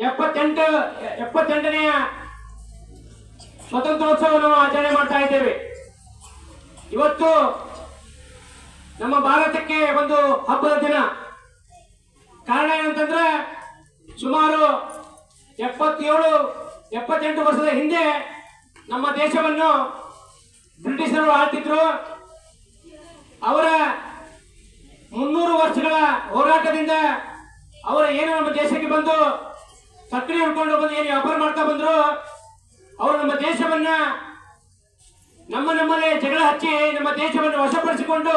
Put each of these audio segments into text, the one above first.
ಎಪ್ಪತ್ತೆಂಟು, ಎಪ್ಪತ್ತೆಂಟನೆಯ ಸ್ವತಂತ್ರೋತ್ಸವವನ್ನು ಆಚರಣೆ ಮಾಡ್ತಾ ಇದ್ದೇವೆ. ಇವತ್ತು ನಮ್ಮ ಭಾರತಕ್ಕೆ ಒಂದು ಹಬ್ಬದ ದಿನ. ಕಾರಣ ಏನಂತಂದ್ರೆ, ಸುಮಾರು ಎಪ್ಪತ್ತೇಳು, ಎಪ್ಪತ್ತೆಂಟು ವರ್ಷದ ಹಿಂದೆ ನಮ್ಮ ದೇಶವನ್ನು ಬ್ರಿಟಿಷರು ಆಳ್ತಿದ್ರು. ಅವರ ಮುನ್ನೂರು ವರ್ಷಗಳ ಹೋರಾಟದಿಂದ ಅವರು ಏನು ನಮ್ಮ ದೇಶಕ್ಕೆ ಬಂದು ಸಕ್ರೆ ಉಳ್ಕೊಂಡು ಬಂದು ಏನು ವ್ಯಾಪಾರ ಮಾಡ್ತಾ ಬಂದ್ರು? ಅವರು ನಮ್ಮ ದೇಶವನ್ನ ನಮ್ಮ ನಮ್ಮಲ್ಲೇ ಜಗಳ ಹಚ್ಚಿ ನಮ್ಮ ದೇಶವನ್ನು ವಶಪಡಿಸಿಕೊಂಡು,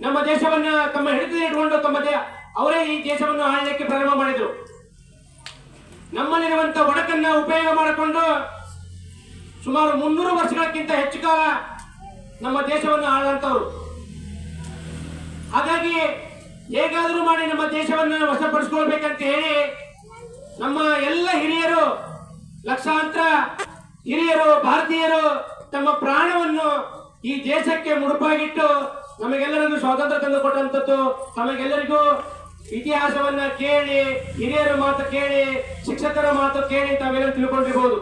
ನಮ್ಮ ದೇಶವನ್ನ ತಮ್ಮ ಹಿಡಿತದಲ್ಲಿ ಇಟ್ಕೊಂಡು ತಮ್ಮ ಅವರೇ ಈ ದೇಶವನ್ನು ಆಳಲಿಕ್ಕೆ ಪ್ರಾರಂಭ ಮಾಡಿದ್ರು. ನಮ್ಮಲ್ಲಿರುವಂತ ಒಡಕನ್ನ ಉಪಯೋಗ ಮಾಡಿಕೊಂಡು ಸುಮಾರು ಮುನ್ನೂರು ವರ್ಷಗಳಕ್ಕಿಂತ ಹೆಚ್ಚು ಕಾಲ ನಮ್ಮ ದೇಶವನ್ನು ಆಳಂತವ್ರು ಹಾಗಾಗಿ ಹೇಗಾದರೂ ಮಾಡಿ ನಮ್ಮ ದೇಶವನ್ನು ವಶಪಡಿಸ್ಕೊಳ್ಬೇಕಂತ ಹೇಳಿ ನಮ್ಮ ಎಲ್ಲ ಹಿರಿಯರು, ಲಕ್ಷಾಂತರ ಹಿರಿಯರು, ಭಾರತೀಯರು ತಮ್ಮ ಪ್ರಾಣವನ್ನು ಈ ದೇಶಕ್ಕೆ ಮುಡುಪಾಗಿಟ್ಟು ನಮಗೆಲ್ಲರಿಗೂ ಸ್ವಾತಂತ್ರ್ಯ ತಂದುಕೊಟ್ಟಂಥದ್ದು ತಮಗೆಲ್ಲರಿಗೂ ಇತಿಹಾಸವನ್ನ ಕೇಳಿ, ಹಿರಿಯರ ಮಾತು ಕೇಳಿ, ಶಿಕ್ಷಕರ ಮಾತು ಕೇಳಿ ತಾವೆಲ್ಲ ತಿಳ್ಕೊಂಡಿರ್ಬೋದು.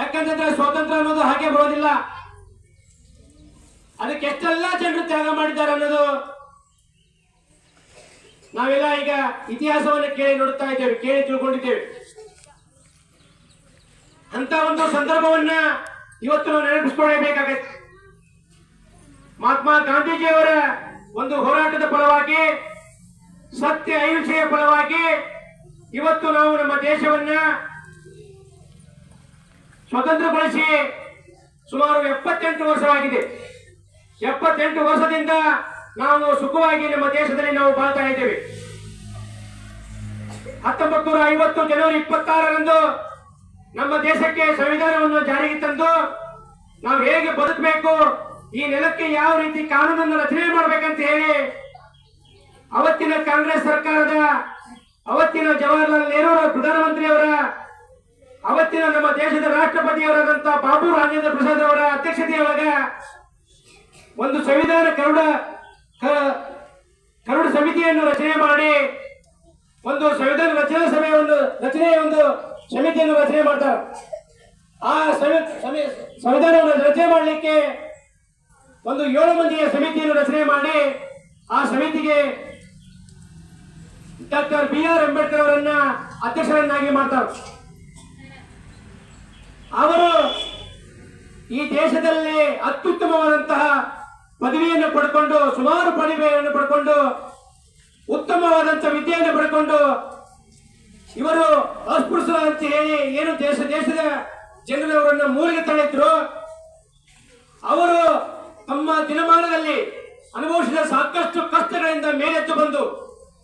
ಯಾಕಂತಂದ್ರೆ ಸ್ವಾತಂತ್ರ್ಯ ಅನ್ನೋದು ಹಾಗೆ ಬರೋದಿಲ್ಲ. ಅದಕ್ಕೆ ಎಷ್ಟೆಲ್ಲ ಜನರು ತ್ಯಾಗ ಮಾಡಿದ್ದಾರೆ ಅನ್ನೋದು ನಾವೆಲ್ಲ ಈಗ ಇತಿಹಾಸವನ್ನು ಕೇಳಿ ನೋಡ್ತಾ ಇದ್ದೇವೆ, ಕೇಳಿ ತಿಳ್ಕೊಂಡಿದ್ದೇವೆ. ಅಂತ ಒಂದು ಸಂದರ್ಭವನ್ನ ಇವತ್ತು ನಾವು ನೆನಪಿಸಿಕೊಳ್ಳಬೇಕಾಗತ್ತೆ. ಮಹಾತ್ಮ ಗಾಂಧೀಜಿಯವರ ಒಂದು ಹೋರಾಟದ ಫಲವಾಗಿ, ಸತ್ಯ ಅಹಿಂಸೆಯ ಫಲವಾಗಿ ಇವತ್ತು ನಾವು ನಮ್ಮ ದೇಶವನ್ನ ಸ್ವತಂತ್ರಗೊಳಿಸಿ ಸುಮಾರು ಎಪ್ಪತ್ತೆಂಟು ವರ್ಷವಾಗಿದೆ. ಎಪ್ಪತ್ತೆಂಟು ವರ್ಷದಿಂದ ನಾವು ಸುಖವಾಗಿ ನಮ್ಮ ದೇಶದಲ್ಲಿ ನಾವು ಬಾಳ್ತಾ ಇದ್ದೇವೆ. ಹತ್ತೊಂಬತ್ತು ನೂರ ಐವತ್ತು ಜನವರಿ ಇಪ್ಪತ್ತಾರರಂದು ನಮ್ಮ ದೇಶಕ್ಕೆ ಸಂವಿಧಾನವನ್ನು ಜಾರಿಗೆ ತಂದು ನಾವು ಹೇಗೆ ಬದುಕಬೇಕು, ಈ ನೆಲಕ್ಕೆ ಯಾವ ರೀತಿ ಕಾನೂನನ್ನು ರಚನೆ ಮಾಡಬೇಕಂತ ಹೇಳಿ ಅವತ್ತಿನ ಕಾಂಗ್ರೆಸ್ ಸರ್ಕಾರದ, ಅವತ್ತಿನ ಜವಾಹರ್ಲಾಲ್ ನೆಹರು ಪ್ರಧಾನಮಂತ್ರಿಯವರ, ಅವತ್ತಿನ ನಮ್ಮ ದೇಶದ ರಾಷ್ಟ್ರಪತಿಯವರಾದಂತಹ ಬಾಬು ರಾಜೇಂದ್ರ ಪ್ರಸಾದ್ ಅವರ ಅಧ್ಯಕ್ಷತೆಯೊಳಗ ಒಂದು ಸಂವಿಧಾನ ಕರುಡ ಕರಡು ಸಮಿತಿಯನ್ನು ರಚನೆ ಮಾಡಿ, ಒಂದು ಸಂವಿಧಾನ ರಚನಾ ಒಂದು, ರಚನೆಯ ಒಂದು ಸಮಿತಿಯನ್ನು ರಚನೆ ಮಾಡ್ತಾರೆ. ಆ ಸವಿ, ಸವಿ- ಸಂವಿಧಾನವನ್ನು ರಚನೆ ಮಾಡಲಿಕ್ಕೆ ಒಂದು ಏಳು ಮಂದಿಯ ಸಮಿತಿಯನ್ನು ರಚನೆ ಮಾಡಿ, ಆ ಸಮಿತಿಗೆ ಡಾಕ್ಟರ್ ಬಿ ಆರ್ ಅಂಬೇಡ್ಕರ್ ಅವರನ್ನ ಅಧ್ಯಕ್ಷರನ್ನಾಗಿ ಮಾಡ್ತಾರೆ. ಅವರು ಈ ದೇಶದಲ್ಲಿ ಅತ್ಯುತ್ತಮವಾದಂತಹ ಪದವಿಯನ್ನು ಪಡ್ಕೊಂಡು, ಸುಮಾರು ಪದವಿಯನ್ನು ಪಡ್ಕೊಂಡು, ಉತ್ತಮವಾದಂಥ ವಿದ್ಯೆಯನ್ನು ಪಡ್ಕೊಂಡು, ಇವರು ಅಸ್ಪೃಶ್ಯ ಅಂತ ಹೇಳಿ ಏನು ದೇಶ, ದೇಶದ ಜನರವರನ್ನು ಮೂಲೆಗೆ ತಳ್ಳಿದ್ರು. ಅವರು ತಮ್ಮ ದಿನಮಾನದಲ್ಲಿ ಅನುಭವಿಸಿದ ಸಾಕಷ್ಟು ಕಷ್ಟಗಳಿಂದ ಮೇಲೆತ್ತು ಬಂದು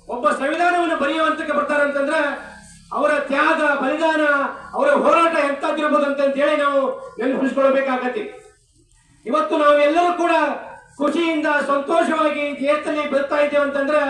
ಒಬ್ಬ ಸಂವಿಧಾನವನ್ನು ಬರೆಯುವಂತಕ್ಕೆ ಬರ್ತಾರೆ ಅಂತಂದ್ರೆ, ಅವರ ತ್ಯಾಗ, ಬಲಿದಾನ, ಅವರ ಹೋರಾಟ ಎಂತಾಗಿರ್ಬೋದು ಅಂತ ಹೇಳಿ ನಾವು ನೆನಪಿಸ್ಕೊಳ್ಬೇಕಾಗತ್ತೆ. ಇವತ್ತು ನಾವು ಎಲ್ಲರೂ ಕೂಡ ಖುಷಿಯಿಂದ ಸಂತೋಷವಾಗಿ ಈ ಬರ್ತಾ ಇದ್ದೇವೆ ಅಂತಂದ್ರೆ